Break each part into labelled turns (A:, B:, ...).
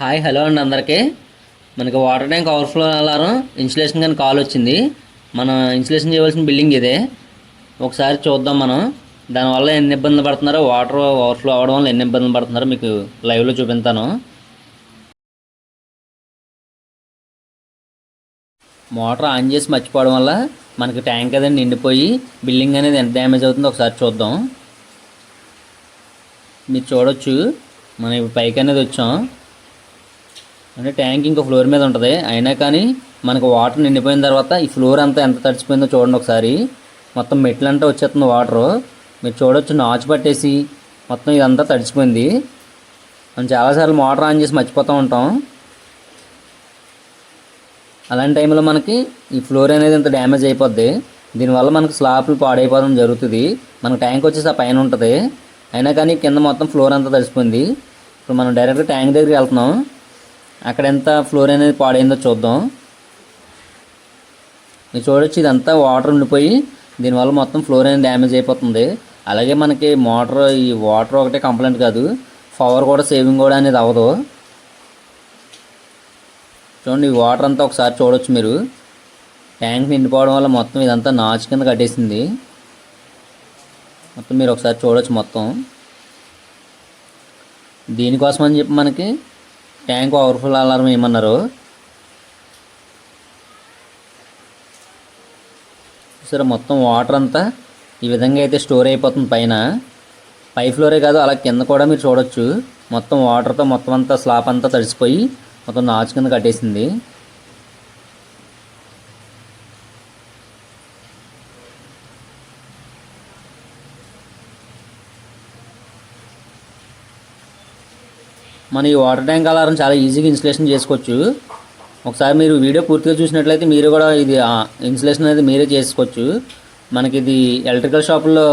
A: Hi hello అండి అందరికీ. మనకి water tank overflow alarm insulation కానీ కాల్ వచ్చింది. మనం ఇన్సులేషన్ చేయవలసిన బిల్డింగ్ ఇదే. ఒకసారి చూద్దాం మనం. దానివల్ల ఎన్ని ఇబ్బందులు పడుతున్నారో వాటర్ ఓవర్ఫ్లో అవ్వడం వల్ల ఎన్ని ఇబ్బందులు పడుతున్నారో మీకు లైవ్లో చూపిస్తాను. మోటార్ ఆన్ చేసి మర్చిపోవడం వల్ల మనకి ట్యాంక్ అనేది నిండిపోయి బిల్డింగ్ అనేది ఎంత డ్యామేజ్ అవుతుందో ఒకసారి చూద్దాం. మీరు చూడొచ్చు. మనం పైకి అనేది వచ్చాం. అంటే ట్యాంక్ ఇంకో ఫ్లోర్ మీద ఉంటుంది. అయినా కానీ మనకు వాటర్ నిండిపోయిన తర్వాత ఈ ఫ్లోర్ అంతా ఎంత తడిచిపోయిందో చూడండి ఒకసారి. మొత్తం మెట్లంతా వచ్చేస్తుంది వాటర్. మీరు చూడొచ్చు నాచు పట్టేసి మొత్తం ఇదంతా తడిచిపోయింది. మనం చాలాసార్లు మోటార్ ఆన్ చేసి మర్చిపోతూ ఉంటాం. అలాంటి టైంలో మనకి ఈ ఫ్లోర్ అనేది ఇంత డ్యామేజ్ అయిపోద్ది. దీనివల్ల మనకు స్లాబ్లు పాడైపోవడం జరుగుతుంది. మనకు ట్యాంక్ వచ్చేసి ఆ పైన ఉంటుంది. అయినా కానీ కింద మొత్తం ఫ్లోర్ అంతా తడిసిపోయింది. ఇప్పుడు మనం డైరెక్ట్గా ట్యాంక్ దగ్గరికి వెళ్తున్నాం. అక్కడ ఎంత ఫ్లోర్ అనేది పాడైందో చూద్దాం. మీరు చూడొచ్చు ఇదంతా వాటర్ ఉండిపోయి దీనివల్ల మొత్తం ఫ్లోర్ అనేది డ్యామేజ్ అయిపోతుంది. అలాగే మనకి మోటార్ ఈ వాటర్ ఒకటే కంప్లైంట్ కాదు పవర్ కూడా సేవింగ్ కూడా అనేది అవ్వదు. చూడండి ఈ వాటర్ అంతా ఒకసారి చూడొచ్చు మీరు. ట్యాంక్ నిండిపోవడం వల్ల మొత్తం ఇదంతా నాచు కింద కట్టేసింది. మొత్తం మీరు ఒకసారి చూడొచ్చు మొత్తం. దీనికోసం అని చెప్పి మనకి ట్యాంక్ ఓవర్ఫుల్ అలారం ఏమన్నారు? సరే మొత్తం వాటర్ అంతా ఈ విధంగా అయితే స్టోర్ అయిపోతుంది పైన. పై ఫ్లోరే కాదు అలా కింద కూడా మీరు చూడొచ్చు. మొత్తం వాటర్తో మొత్తం అంతా స్లాప్ అంతా తడిసిపోయి మొత్తం నాచు కింద కట్టేసింది. మన ఈ వాటర్ ట్యాంక్ అలారం చాలా ఈజీగా ఇన్స్టలేషన్ చేసుకోవచ్చు. ఒకసారి మీరు వీడియో పూర్తిగా చూసినట్లయితే మీరు కూడా ఇది ఇన్స్టలేషన్ అనేది మీరే చేసుకోవచ్చు. మనకి ఇది ఎలక్ట్రికల్ షాపుల్లో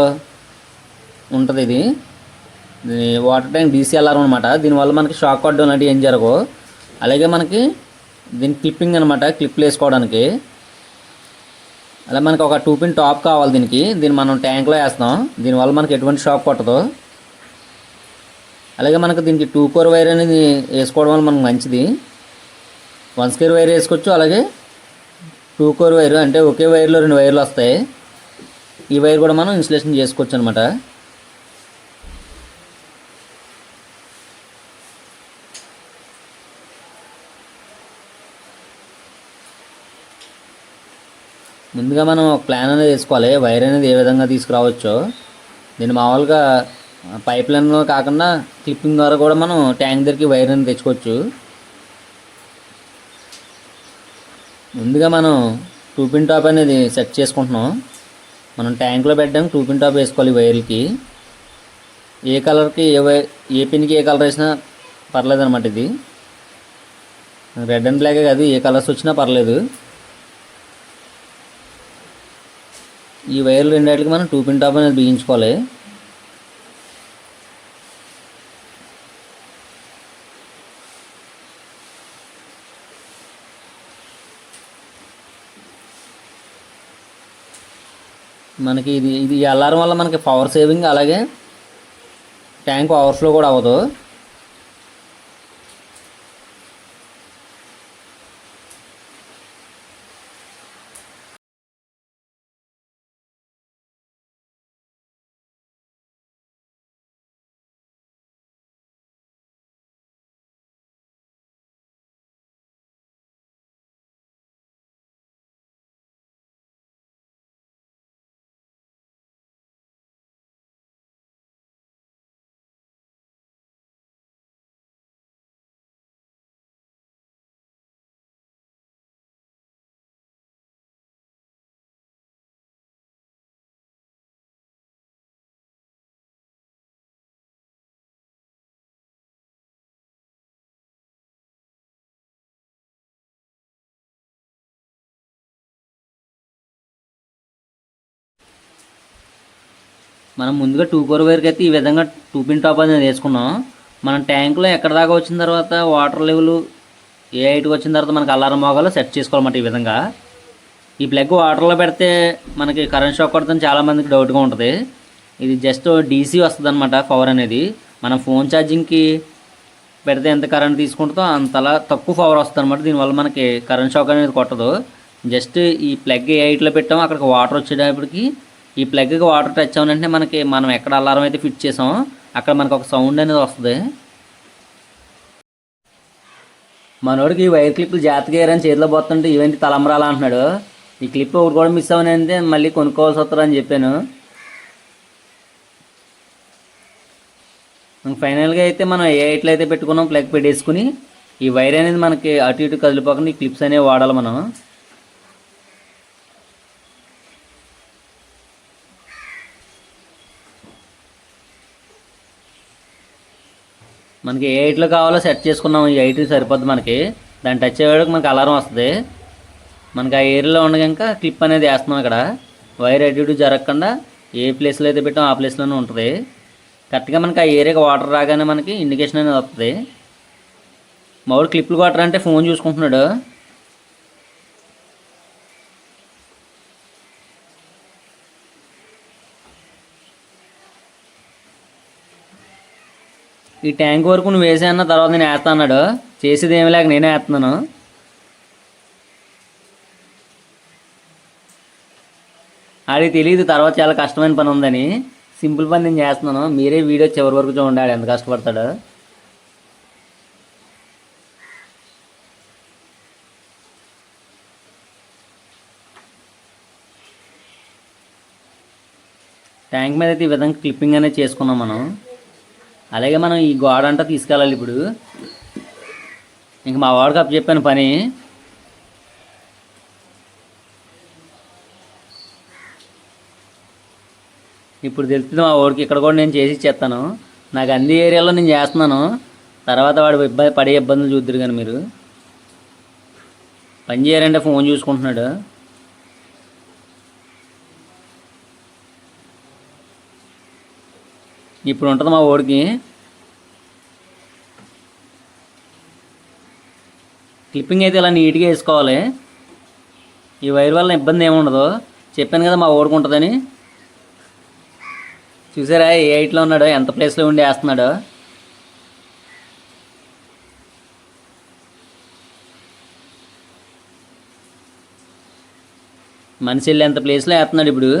A: ఉంటుంది ఇది. వాటర్ ట్యాంక్ డీసీ అలారం అనమాట దీనివల్ల మనకి షాక్ కొట్టడం లాంటివి ఏం జరగవు. అలాగే మనకి దీని క్లిప్పింగ్ అనమాట క్లిప్లు వేసుకోవడానికి. అలా మనకి ఒక టూ పిన్ టాప్ కావాలి దీనికి. దీన్ని మనం ట్యాంక్లో వేస్తాం. దీనివల్ల మనకి ఎటువంటి షాక్ కొట్టదు. అలాగే మనకు దీనికి టూ కోర్ వైర్ అనేది వేసుకోవడం వల్ల మనకు మంచిది. వన్ స్కేర్ వైర్ వేసుకోవచ్చు అలాగే టూ కోర్ వైర్ అంటే ఒకే వైర్లో రెండు వైర్లు వస్తాయి. ఈ వైర్ కూడా మనం ఇన్స్టలేషన్ చేసుకోవచ్చు అనమాట ముందుగా మనం ప్లాన్ అనేది వేసుకోవాలి. వైర్ అనేది ఏ విధంగా తీసుకురావచ్చో. దీన్ని మామూలుగా పైప్ లైన్లో కాకుండా క్లిప్పింగ్ ద్వారా కూడా మనం ట్యాంక్ దగ్గరికి వైర్ అనేది తెచ్చుకోవచ్చు. ముందుగా మనం టూ పిన్ టాప్ అనేది సెట్ చేసుకుంటున్నాం. మనం ట్యాంక్లో పెట్టడానికి టూ పిన్ టాప్ వేసుకోవాలి వైర్లకి. ఏ కలర్కి ఏ వై ఏ పిన్కి ఏ కలర్ వేసినా పర్లేదు అనమాట ఇది. రెడ్ అండ్ బ్లాకే కాదు ఏ కలర్స్ వచ్చినా పర్లేదు. ఈ వైర్లు రెండింటికి మనం టూ పిన్ టాప్ అనేది బిగించుకోవాలి. మనకి ఇది ఇది ఈ అలారం వల్ల మనకి పవర్ సేవింగ్ అలాగే ట్యాంక్ ఓవర్ఫ్లో కూడా అవ్వదు. మనం ముందుగా టూ కోర్ వైర్కి అయితే ఈ విధంగా టూ పిన్ టాప్ అనేది వేసుకున్నాం. మనం ట్యాంకులో ఎక్కడ దాకా వచ్చిన తర్వాత వాటర్ లెవెల్ ఏ హైట్కి వచ్చిన తర్వాత మనకి అలారం మోగాలో సెట్ చేసుకోవాలన్నమాట ఈ విధంగా. ఈ ప్లగ్ వాటర్లో పెడితే మనకి కరెంట్ షాక్ కొడుతుంది చాలామందికి డౌట్గా ఉంటుంది. ఇది జస్ట్ డీసీ వస్తుంది అనమాట పవర్ అనేది. మనం ఫోన్ ఛార్జింగ్కి పెడితే ఎంత కరెంట్ తీసుకుంటుందో అంతలా తక్కువ పవర్ వస్తుంది అనమాట దీనివల్ల మనకి కరెంట్ షాక్ అనేది కొట్టదు. జస్ట్ ఈ ప్లగ్ ఏ హైట్లో పెట్టామో అక్కడికి వాటర్ వచ్చేటప్పటికి ఈ ప్లగ్కి వాటర్ టచ్ అవునంటే మనకి మనం ఎక్కడ అలారం అయితే ఫిట్ చేసామో అక్కడ మనకు ఒక సౌండ్ అనేది వస్తుంది. మనోడికి ఈ వైర్ క్లిప్లు జాగ్రత్తగా వేయరని చేతిలో పోతుంటే ఇవేంటి తలంబరాలు అంటున్నాడు. ఈ క్లిప్ ఒకటి కూడా మిస్ అవునంటే మళ్ళీ కొనుక్కోవాల్సి వస్తుందని చెప్పాను. ఫైనల్గా అయితే మనం ఏ ఎయిట్లో అయితే పెట్టుకున్నాం ప్లగ్ పెట్టేసుకుని ఈ వైర్ అనేది మనకి అటు ఇటు కదిలిపోకుండా ఈ క్లిప్స్ అనేవి వాడాలి మనం. మనకి ఏ ఎయిట్లో కావాలో సెట్ చేసుకున్నాం ఈ ఎయిట్ సరిపోద్ది మనకి. దాన్ని టచ్ అయ్యేవాడికి మనకి అలారం వస్తుంది. మనకి ఆ ఏరియాలో ఉండగా క్లిప్ అనేది వేస్తున్నాం ఇక్కడ. వైర్ అటు జరగకుండా ఏ ప్లేస్లో అయితే పెట్టాం ఆ ప్లేస్లోనే ఉంటుంది. కరెక్ట్గా మనకి ఆ ఏరియాకి వాటర్ రాగానే మనకి ఇండికేషన్ అనేది వస్తుంది. మామూలు క్లిప్లు వాటర్ అంటే ఫోన్ చూసుకుంటున్నాడు. ఈ ట్యాంక్ వరకు నువ్వు వేసే తర్వాత నేను వేస్తా అన్నాడు. చేసేది ఏమి లేక నేనే వేస్తున్నాను. ఆడికి తెలియదు తర్వాత చాలా కష్టమైన పని ఉందని. సింపుల్ పని నేను చేస్తున్నాను. మీరే వీడియో చివరి వరకు చూడండి ఆడు ఎంత కష్టపడతాడు. ట్యాంక్ మీద అయితే ఈ విధంగా క్లిప్పింగ్ అనేది చేసుకున్నాం మనం. అలాగే మనం ఈ గోడ అంతా తీసుకెళ్ళాలి ఇప్పుడు. ఇంక మా వాడికి అప్పు చెప్పాను పని. ఇప్పుడు తెలుస్తుంది మా వాడికి ఇక్కడ కూడా నేను చేసి ఇచ్చేస్తాను. నాకు అన్ని ఏరియాలో నేను చేస్తున్నాను. తర్వాత వాడు ఇబ్బంది పడే ఇబ్బందులు చూద్దరు కానీ మీరు. పని చేయాలంటే ఫోన్ చూసుకుంటున్నాడు. ఇప్పుడు ఉంటుంది మా ఓడికి. క్లిప్పింగ్ అయితే ఇలా నీట్గా వేసుకోవాలి. ఈ వైర్ వల్ల ఇబ్బంది ఏముండదు చెప్పాను కదా మా ఓడికి ఉంటుందని. చూసారా ఏ ఎయిట్లో ఉన్నాడో ఎంత ప్లేస్లో ఉండి వేస్తున్నాడు. మనిషి వెళ్ళి ఎంత ప్లేస్లో వేస్తున్నాడు ఇప్పుడు.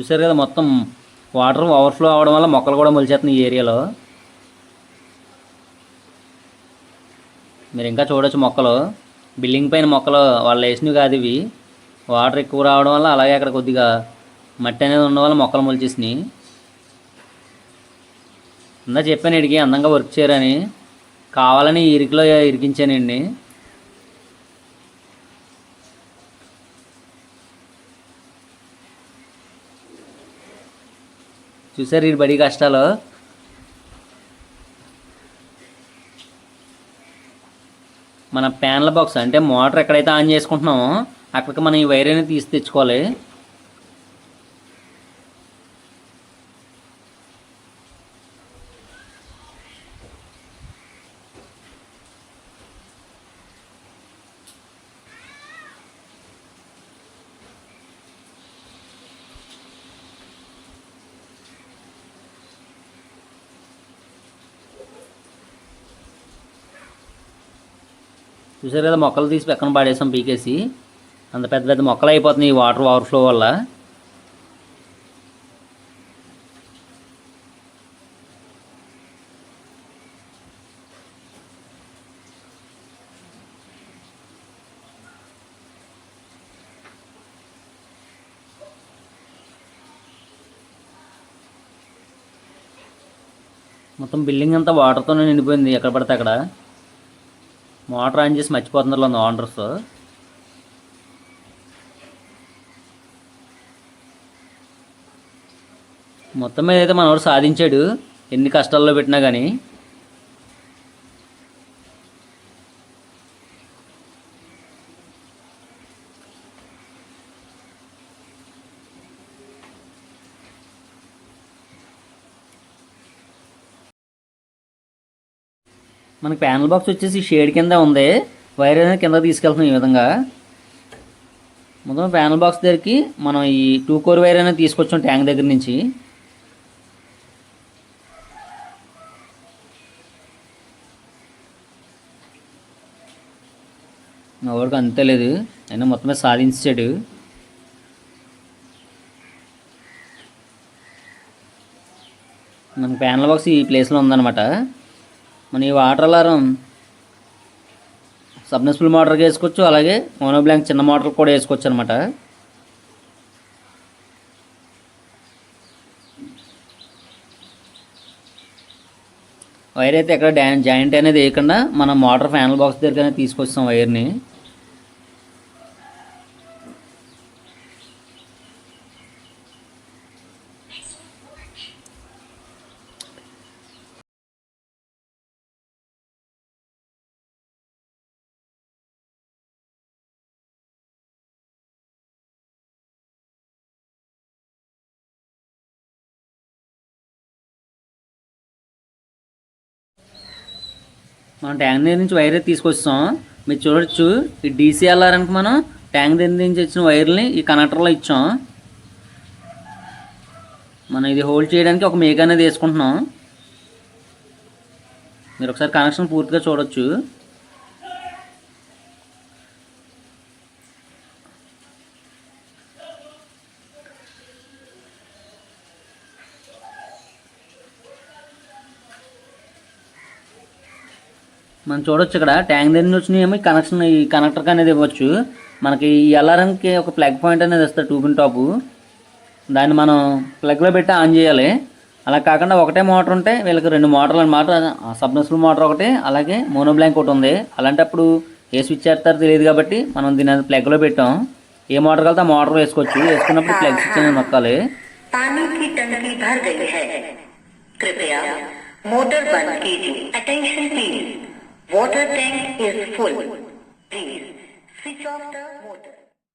A: చూసారు కదా మొత్తం వాటర్ ఓవర్ఫ్లో అవడం వల్ల మొక్కలు కూడా మొలిచేస్తున్నాయి ఈ ఏరియాలో. మీరు ఇంకా చూడొచ్చు మొక్కలు. బిల్డింగ్ పైన మొక్కలు వాళ్ళు వేసినవి కాదు ఇవి. వాటర్ ఎక్కువ రావడం వల్ల అలాగే అక్కడ కొద్దిగా మట్టి అనేది ఉండడం వల్ల మొక్కలు మొలిచేసినాయి. ఇందా చెప్పాను ఇడికి అందంగా వర్క్ చేయరని. కావాలని ఇరికిలో ఇరికించానండి. చూసారు ఈ బడి కష్టాలు? మన ప్యాన్ల బాక్స్ అంటే మోటార్ ఎక్కడైతే ఆన్ చేసుకుంటున్నామో అక్కడికి మనం ఈ వైర్ అనేది తీసి తెచ్చుకోవాలి. చూసారు కదా మొక్కలు తీసి పక్కన పాడేసాం పీకేసి. అంత పెద్ద పెద్ద మొక్కలు అయిపోతున్నాయి ఈ వాటర్ ఓవర్ఫ్లో వల్ల. మొత్తం బిల్డింగ్ అంతా వాటర్తోనే నిండిపోయింది. ఎక్కడ పడితే అక్కడ. మోటార్ ఆన్ చేసి మర్చిపోతున్నారు ఆర్డర్స్ మొత్తం మీద అయితే మనవాడు సాధించాడు. ఎన్ని కష్టాల్లో పెట్టినా కానీ మనకి ప్యానల్ బాక్స్ వచ్చేసి షేడ్ కింద ఉంది. వైర్ అనేది కింద తీసుకెళ్తున్నాం ఈ విధంగా. మొత్తం ప్యానల్ బాక్స్ దగ్గరికి మనం ఈ టూ కోర్ వైర్ అనేది తీసుకొచ్చాం ట్యాంక్ దగ్గర నుంచి. ఎవరికి అంతే లేదు. అయినా మొత్తమే సాధించాడు. మన ప్యానల్ బాక్స్ ఈ ప్లేస్లో ఉందన్నమాట. మన ఈ వాటర్ అలారం సబ్నెస్ఫుల్ మోటార్కి వేసుకోవచ్చు అలాగే మోనోబ్లాంక్ చిన్న మోటార్ కూడా వేసుకోవచ్చు అనమాట వైర్ అయితే ఎక్కడ డా జాయింట్ అనేది వేయకుండా మనం మోటార్ ఫ్యానల్ బాక్స్ దగ్గర తీసుకొస్తాం వైర్ని. మనం ట్యాంక్ దగ్గర నుంచి వైర్ తీసుకొచ్చాం. తీసుకొస్తాం మీరు చూడొచ్చు ఈ డీసీ వెళ్ళారనికి మనం ట్యాంక్ దగ్గర నుంచి వచ్చిన వైర్ని ఈ కనెక్టర్లో ఇచ్చాం. మనం ఇది హోల్డ్ చేయడానికి ఒక మేక అనేది వేసుకుంటున్నాం మీరు ఒకసారి కనెక్షన్ పూర్తిగా చూడొచ్చు. మనం చూడొచ్చు ఇక్కడ. ట్యాంక్ దగ్గర నుంచి ఏమో కనెక్షన్ ఈ కనెక్టర్కి అనేది ఇవ్వచ్చు. మనకి ఈ ఎల్ఆర్ఎంకి ఒక ప్లగ్ పాయింట్ అనేది ఇస్తారు ట్యూబింగ్ టాప్ టాపు దాన్ని మనం ప్లగ్లో పెట్టి ఆన్ చేయాలి. అలా కాకుండా ఒకటే మోటార్ ఉంటే వీళ్ళకి రెండు మోటార్లు అనమాట. సబ్నెస్ఫుల్ మోటార్ ఒకటి అలాగే మోనో బ్లాంక్ ఒకటి ఉంది. అలాంటప్పుడు ఏ స్విచ్ చేస్తారో తెలియదు కాబట్టి మనం దీని అది ప్లగ్లో పెట్టాం. ఏ మోటార్ కలితే ఆ మోటార్ వేసుకోవచ్చు. వేసుకున్నప్పుడు ప్లగ్ స్విచ్ అనేది నొక్కాలి.
B: బంద్ Water tank is full. Please switch off the